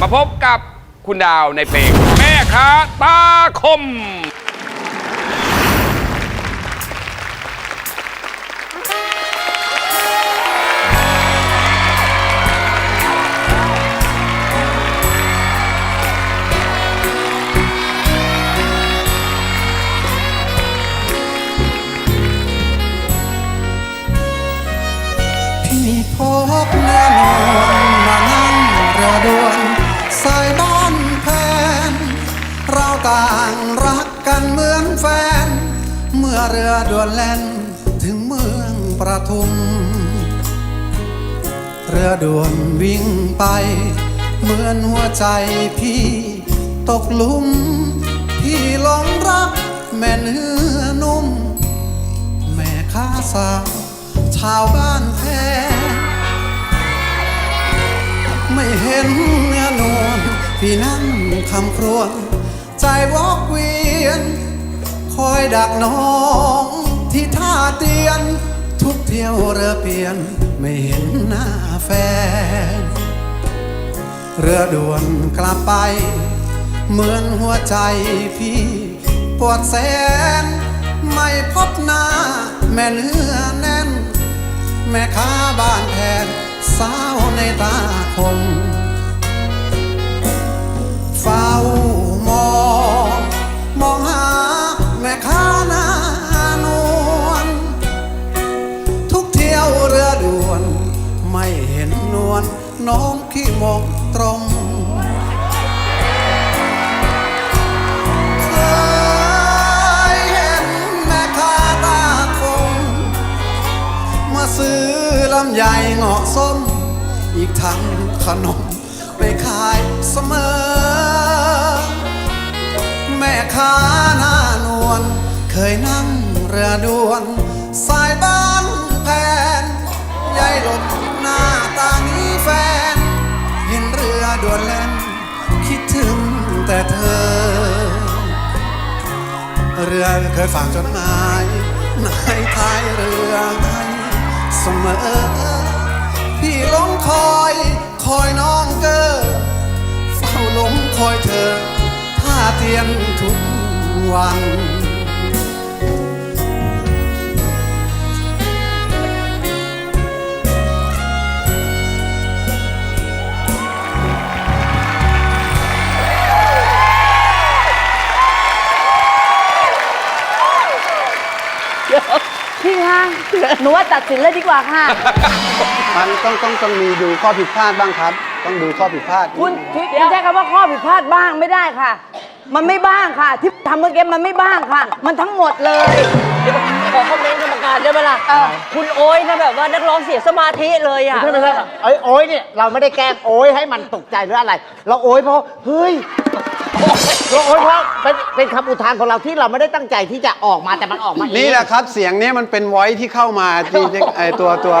มาพบกับคุณดาวในเพลงแม่ค้าตาคม รักกันเหมือนแฟน เมื่อเรือด่วนแล่นถึงเมืองประทุม เรือด่วนวิ่งไป เหมือนหัวใจพี่ตกหลุม พี่หลงรักแม่เนื้อนุ่ม แม่ค้าสาวชาวบ้านแท้ไม่เห็นเนื้อนวลพี่นั่งคำครวญ ใจวอกเวียน คอยดักน้องที่ท่าเตียน ทุกเที่ยวเรือเปลี่ยนไม่เห็นหน้าแฟน เรือด่วนกลับไป เหมือนหัวใจพี่ปวดแสน ไม่พบหน้า แม่เนื้อแน่น แม่ค้าบ้านแทนสาวในตาคม น้องขี้มกตรงเคยเห็นแม่ค้าตาคมมาซื้อลำไยเงาะส้ม อีกทั้งขนมไปขายเสมอ แม่ค้าหน้านวลเคยนั่งเรือด่วน สายบ้านแผนยายหลบ เรือเคยฝากจดหมายนายท้ายเรือให้เสมอ พี่ลงคอยคอยน้องเกอเฝ้าลงคอยเธอท่าเตียนทุกวัน พี่คะหนูว่าตัดสินเลยดีกว่าค่ะ มันต้องต้องต้องมีดูข้อผิดพลาดบ้างครับ ต้องดูข้อผิดพลาดคุณคุณใช้คำว่าข้อผิดพลาดบ้างไม่ได้ค่ะ มันไม่บ้างค่ะ ที่ทำเมื่อกี้มันไม่บ้างค่ะ มันทั้งหมดเลย เดี๋ยวขอคอมเมนต์กรรมการได้ไหมล่ะคุณโอ้ยนะแบบว่านักร้องเสียสมาธิเลยอะ ไม่ใช่ไม่ใช่ไอ้ยโอ้ยเนี่ยเราไม่ได้แกล้งโอ้ยให้มันตกใจหรืออะไร เราโอ้ยเพราะเฮ้ยเรา โอ้ยเพราะเป็นเป็นคำอุทานของเราที่เราไม่ได้ตั้งใจที่จะออกมาแต่มันออกมาเองนี่แหละครับเสียงนี้มันเป็นไวที่เข้ามาที่ที่ไอตัวตัว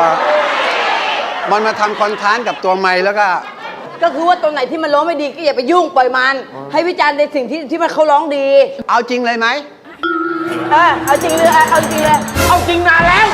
มันมาทำคอนทรานต์กับตัวไม้แล้วก็ ก็คือว่าตรงไหนที่มันร้องไม่ดีก็อย่าไปยุ่งปล่อยมัน ให้วิจารณ์ในสิ่งที่ที่มันเขาร้องดีเอาจริงเลยไหมเออเอาจริงเลยเอาจริงเลย เอาจริงนานแล้ว